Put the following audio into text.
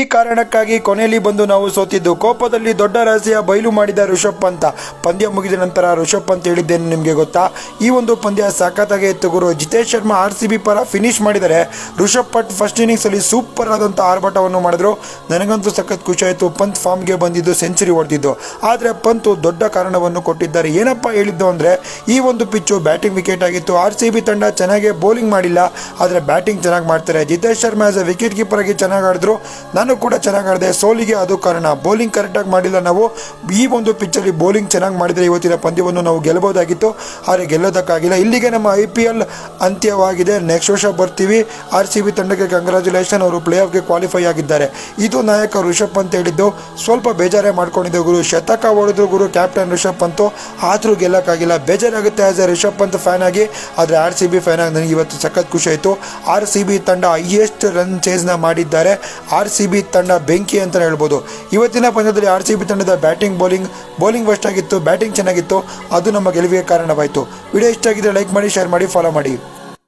ಈ ಕಾರಣಕ್ಕಾಗಿ ಕೊನೆಯಲ್ಲಿ ಬಂದು ನಾವು ಸೋತಿದ್ದು. ಕೋಪದಲ್ಲಿ ದೊಡ್ಡ ರಹಸ್ಯ ಬಯಲು ಮಾಡಿದ ಋಷಭ್ ಪಂತ. ಪಂದ್ಯ ಮುಗಿದ ನಂತರ ಋಷಭ್ ಪಂತ್ ಹೇಳಿದ್ದೇನೆ ನಿಮಗೆ ಗೊತ್ತಾ? ಈ ಒಂದು ಪಂದ್ಯ ಸಖತ್ತಾಗೆ ಇತ್ತು ಗುರು. Jitesh Sharma R C B ಪರ ಫಿನಿಶ್ ಮಾಡಿದರೆ ಋಷಭ್ ಪಂತ್ ಫಸ್ಟ್ ಇನ್ನಿಂಗ್ಸಲ್ಲಿ ಸೂಪರ್ ಆದಂಥ ಆರ್ಭಟವನ್ನು ಮಾಡಿದ್ರು. ನನಗಂತೂ ಸಖತ್ ಖುಷಿ ಆಯಿತು. ಪಂತ್ ಫಾರ್ಮ್ಗೆ ಬಂದಿದ್ದು ಸೆಂಚುರಿ ಹೊಡೆದಿದ್ದು ಆದರೆ ಪಂತ್ ದೊಡ್ಡ ಕಾರಣವನ್ನು ಕೊಟ್ಟಿದ್ದಾರೆ. ಏನಪ್ಪ ಹೇಳಿದ್ದು ಅಂದರೆ, ಈ ಒಂದು ಪಿಚ್ಚು ಬ್ಯಾಟಿಂಗ್ ವಿಕೆಟ್ ಆಗಿತ್ತು. ಆರ್ ಸಿ ಬಿ ತಂಡ ಚೆನ್ನಾಗಿ ಬೌಲಿಂಗ್ ಮಾಡಿಲ್ಲ. ಆದರೆ ಬ್ಯಾಟಿಂಗ್ ಚೆನ್ನಾಗಿ ಮಾಡ್ತಾರೆ. Jitesh Sharma as a wicket keeper ಆಗಿ ಚೆನ್ನಾಗಿ ಆಡಿದ್ರು. ನಾನು ಕೂಡ ಚೆನ್ನಾಗಾಡಿದೆ ಸೋಲಿಗೆ ಅದು ಕಾರಣ. ಬೌಲಿಂಗ್ ಕರೆಕ್ಟಾಗಿ ಮಾಡಿಲ್ಲ ನಾವು. ಈ ಒಂದು ಪಿಚ್ಚಲ್ಲಿ ಬೌಲಿಂಗ್ ಚೆನ್ನಾಗಿ ಮಾಡಿದರೆ ಇವತ್ತಿನ ಪಂದ್ಯವನ್ನು ನಾವು ಗೆಲ್ಲಬಹುದಾಗಿತ್ತು ಆದರೆ ಗೆಲ್ಲೋದಕ್ಕಾಗಿಲ್ಲ. ಇಲ್ಲಿಗೆ ನಮ್ಮ ಐ ಪಿ ಎಲ್ ಅಂತ್ಯವಾಗಿದೆ. ನೆಕ್ಸ್ಟ್ ವರ್ಷ ಬರ್ತೀವಿ. ಆರ್ ಸಿ ಬಿ ತಂಡಕ್ಕೆ ಕಂಗ್ರ್ಯಾಚುಲೇಷನ್ ಅವರು ಪ್ಲೇ ಆಫ್ಗೆ ಕ್ವಾಲಿಫೈ ಆಗಿದ್ದಾರೆ. ಇದು ನಾಯಕ ಋಷಭ್ ಪಂತ್ ಹೇಳಿದ್ದು. ಸ್ವಲ್ಪ ಬೇಜಾರೇ ಮಾಡ್ಕೊಂಡಿದ್ದೆ ಗುರು. ಶತಕ ಹೊಡೆದ್ರು ಗುರು. ಕ್ಯಾಪ್ಟನ್ ಋಷಭ್ ಅಂತೂ ಆದರೂ ಗೆಲ್ಲಕ್ಕಾಗಿಲ್ಲ. ಬೇಜಾರಾಗುತ್ತೆ as a Rishabh Pant fan ಆಗಿ. ಆದರೆ ಆರ್ ಸಿ ಬಿ ಫ್ಯಾನ್ ಆಗಿ ನನಗೆ ಇವತ್ತು ಸಖತ್ ಖುಷಿ ಆಯಿತು. ಆರ್ ಸಿ ಬಿ ತಂಡ ಹೈಯೆಸ್ಟ್ ರನ್ ಚೇಸ್ನ ಮಾಡಿದ್ದಾರೆ. ಆರ್ ಸಿ ಬಿ ತಂಡ ಬೆಂಕಿ ಅಂತ ಹೇಳ್ಬೋದು. ಇವತ್ತಿನ ಪಂದ್ಯದಲ್ಲಿ ಆರ್ ಸಿ ಬಿ ತಂಡದ ಬ್ಯಾಟಿಂಗ್ ಬೌಲಿಂಗ್ ಬೌಲಿಂಗ್ ಬೆಸ್ಟ್ ಆಗಿತ್ತು, ಬ್ಯಾಟಿಂಗ್ ಚೆನ್ನಾಗಿತ್ತು, ಅದು ನಮ್ಮ ಗೆಲುವಿಗೆ ಕಾರಣವಾಯಿತು. ವಿಡಿಯೋ ಇಷ್ಟ ಆಗಿದ್ರೆ ಲೈಕ್ ಮಾಡಿ, ಶೇರ್ ಮಾಡಿ, ಫಾಲೋ ಮಾಡಿ.